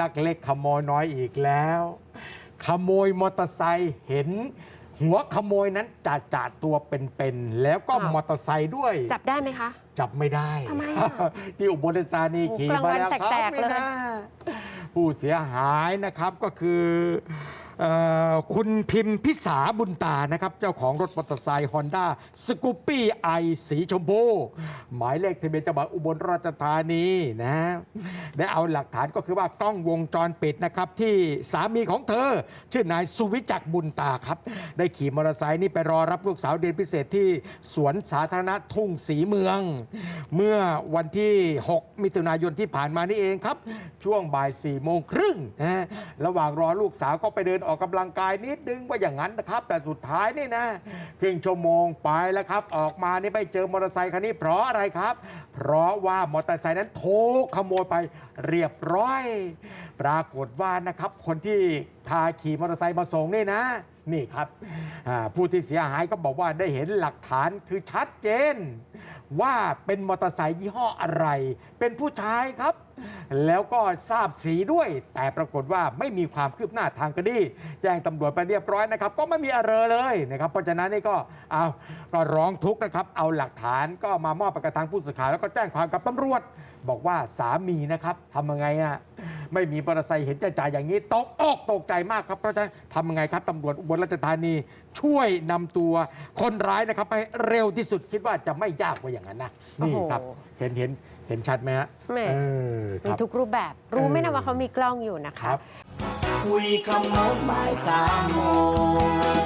ลักเล็กขโมยน้อยอีกแล้ว ขโมยมอเตอร์ไซค์เห็น หัวขโมยนั้นจ่าจ่าตัวเป็นๆแล้วก็อ้าวมอเตอร์ไซค์ด้วย จับได้ไหมคะ จับไม่ได้ทำไมอะที่อุบลราชธานีโอ้ขี่กลางมาวันแล้วครัแสบกๆไม่เลยนะผู้เสียหายนะครับก็คือเอ่อ คุณพิมพิสาบุญตานะครับ เจ้าของรถมอเตอร์ไซค์ฮอนด้าสกูปปี้ไอสีชมพูหมายเลขทะเบียนจังหวัดอุบลราชธานีนะได้เอาหลักฐานก็คือว่ากล้องวงจรปิดนะครับ ที่สามีของเธอ ชื่อนายสุวิจักบุญตาครับ ได้ขี่มอเตอร์ไซค์นี่ไปรอรับลูกสาวเรียนพิเศษที่สวนสาธารณะทุ่งสีเมือง เมื่อวันที่ 6 มิถุนายนที่ผ่านมานี่เองครับ ช่วงบ่าย4โมงครึ่งนะระหว่างรอลูกสาวก็ไปเดินออกกำลังกายนิดนึงว่าอย่างนั้นนะครับ แต่สุดท้ายนี่นะครึ่งชั่วโมงไปแล้วครับ ออกมานี่ไปเจอมอเตอร์ไซค์คันนี้เพราะอะไรครับ เพราะว่ามอเตอร์ไซค์นั้นถูกขโมยไปเรียบร้อย ปรากฏว่านะครับ คนที่พาขี่มอเตอร์ไซค์มาส่งนี่นะนี่ครับผู้ที่เสียหายก็บอกว่าได้เห็นหลักฐานคือชัดเจน ว่าเป็นมอเตอร์ไซค์ยี่ห้ออะไร เป็นผู้ชายครับ แล้วก็ทราบสีด้วย แต่ปรากฏว่าไม่มีความคืบหน้าทางคดีแจ้งตำรวจไปเรียบร้อยนะครับ ก็ไม่มีอะไรเลยนะครับ เพราะฉะนั้นนี่ก็เอาก็ร้องทุกข์นะครับ เอาหลักฐานก็มามอบไปกับทางผู้สื่อข่าวแล้วก็แจ้งความกับตำรวจ บอกว่าสามีนะครับทำยังไงอะ ไม่มีมอเตอร์ไซค์เห็นจ่ายๆอย่างนี้ตกอกตกใจมากครับเพราะฉะนั้นทำยังไงครับตำรวจอุบลราชธานีช่วยนำตัวคนร้ายนะครับไปเร็วที่สุดคิดว่าจะไม่ยากกว่าอย่างนั้นนะนี่ครับโอ้โห เห็นเห็นเห็นชัดไหมฮะแหม่เออคมีรับ ทุกรูปแบบ รู้ไหมเอนะอว่าเขามีกล้องอยู่นะคคะ รับ คุยขโมงบ่ายสามโมง